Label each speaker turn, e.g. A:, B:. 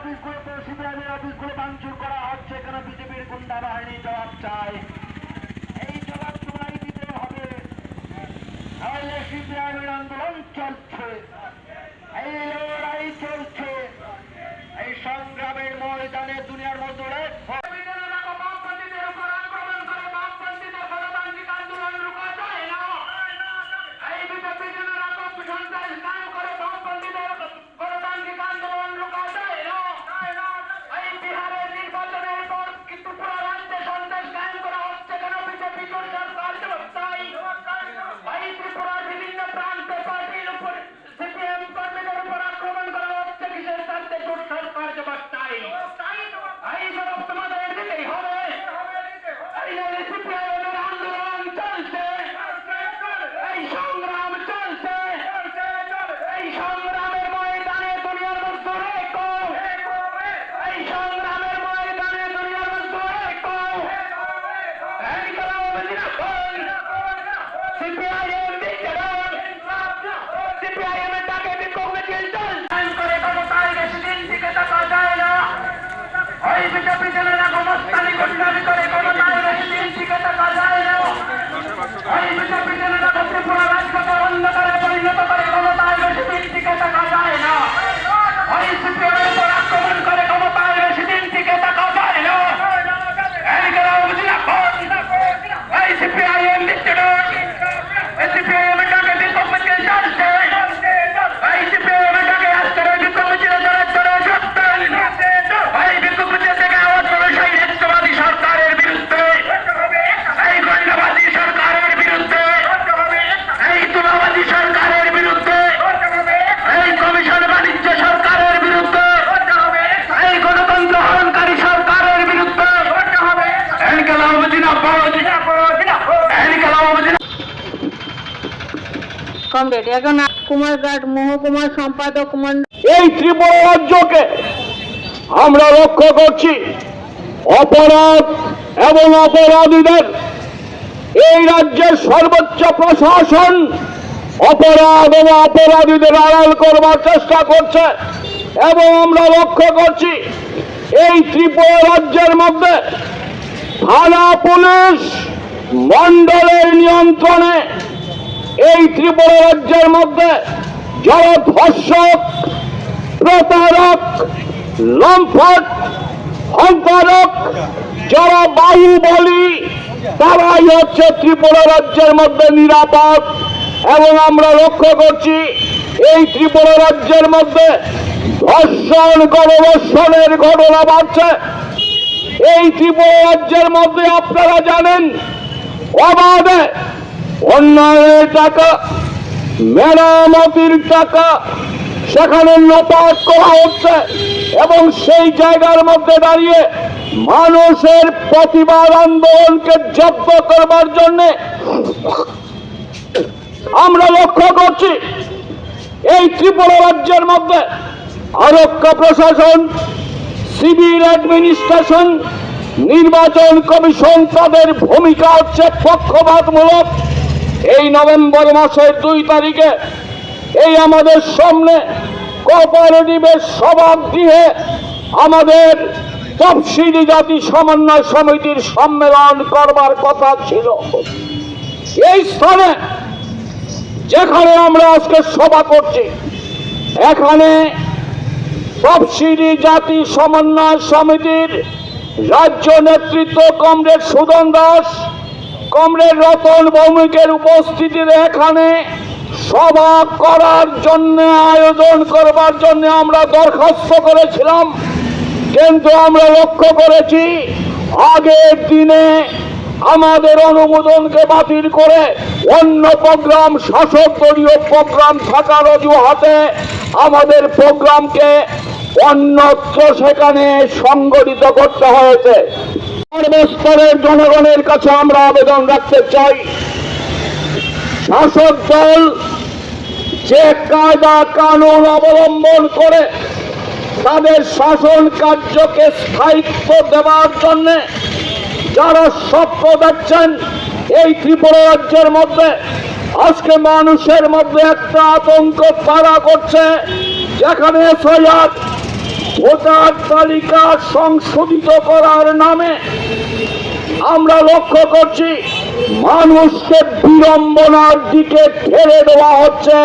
A: রাজ্যের অফিসগুলোতে অফিসগুলো ভাঙচুর করা হচ্ছে। কেন বিজেপির গুন্ডা বাহিনী জবাব চায়? এই জবাব তোমায় দিতে হবে। তাহলে সিপিআইএমের আন্দোলন চলছে। এই লড়াই চলছে। এই সংগ্রামের ময়দানে
B: কমরেড এখন কুমারঘাট মহকুমা সম্পাদক
C: এই ত্রিপুরা রাজ্যকে আমরা লক্ষ্য করছি। অপরাধ এবং অপরাধীদের এই রাজ্যের সর্বোচ্চ প্রশাসন অপরাধ এবং অপরাধীদের আড়াল করবার চেষ্টা করছে এবং আমরা লক্ষ্য করছি। এই ত্রিপুরা রাজ্যের মধ্যে থানা পুলিশ মন্ডলের নিয়ন্ত্রণে এই ত্রিপুরা রাজ্যের মধ্যে যারা ধর্ষক প্রতারক, লম্ফট হন্তারক যারা বাহুবলী তারাই হচ্ছে ত্রিপুরা রাজ্যের মধ্যে নিরাপদ। এবং আমরা লক্ষ্য করছি, এই ত্রিপুরা রাজ্যের মধ্যে ধর্ষণ, গণধর্ষণের ঘটনা বাড়ছে। এই ত্রিপুরা রাজ্যের মধ্যে আপনারা জানেন, অবাধে অন্যায়ের টাকা মেরামতির টাকা সেখানে লোপাট করা হচ্ছে এবং সেই জায়গার মধ্যে দাঁড়িয়ে মানুষের প্রতিবাদ আন্দোলনকে জব্দ করবার জন্য আমরা লক্ষ্য করছি, এই ত্রিপুরা রাজ্যের মধ্যে আরক্ষ প্রশাসন, সিভিল অ্যাডমিনিস্ট্রেশন, নির্বাচন কমিশন তাদের ভূমিকা হচ্ছে পক্ষপাতমূলক। এই নভেম্বর মাসের দুই তারিখে এই আমাদের সামনে কোঅপারেটিভের সভা দিয়ে আমাদের তফসিলি জাতি সমন্বয় সমিতির সম্মেলন করবার কথা ছিল। এই স্থানে যেখানে আমরা আজকে সভা করছি, এখানে তফসিলি জাতি সমন্বয় সমিতির রাজ্য নেতৃত্ব কমরেড সুদন দাস কমরেড রতন ভৌমিকের উপস্থিতিতে এখানে সভা করার জন্য, আয়োজন করবার জন্য আমরা দরখাস্ত করেছিলাম। কিন্তু আমরা লক্ষ্য করেছি, আগের দিনে আমাদের অনুমোদনকে বাতিল করে অন্য প্রোগ্রাম, শাসক দলীয় প্রোগ্রাম থাকার অজুহাতে আমাদের প্রোগ্রামকে অন্যত্র সেখানে সংগঠিত করতে হয়েছে। সর্বস্তরের জনগণের কাছে আমরা আবেদন রাখতে চাই। শাসক দল যে কায়দা কানুন অবলম্বন করে তাদের শাসন কার্যকে স্থায়িত্ব দেওয়ার জন্য যারা স্বপ্ন দেখছেন, এই ত্রিপুরা রাজ্যের মধ্যে, আজকে মানুষের মধ্যে একটা আতঙ্ক তারা করছে, যেখানে এফআইআর ভোটার তালিকা সংশোধিত করার নামে আমরা লক্ষ্য করছি মানুষকে বিড়ম্বনার দিকে ঠেলে দেওয়া হচ্ছে।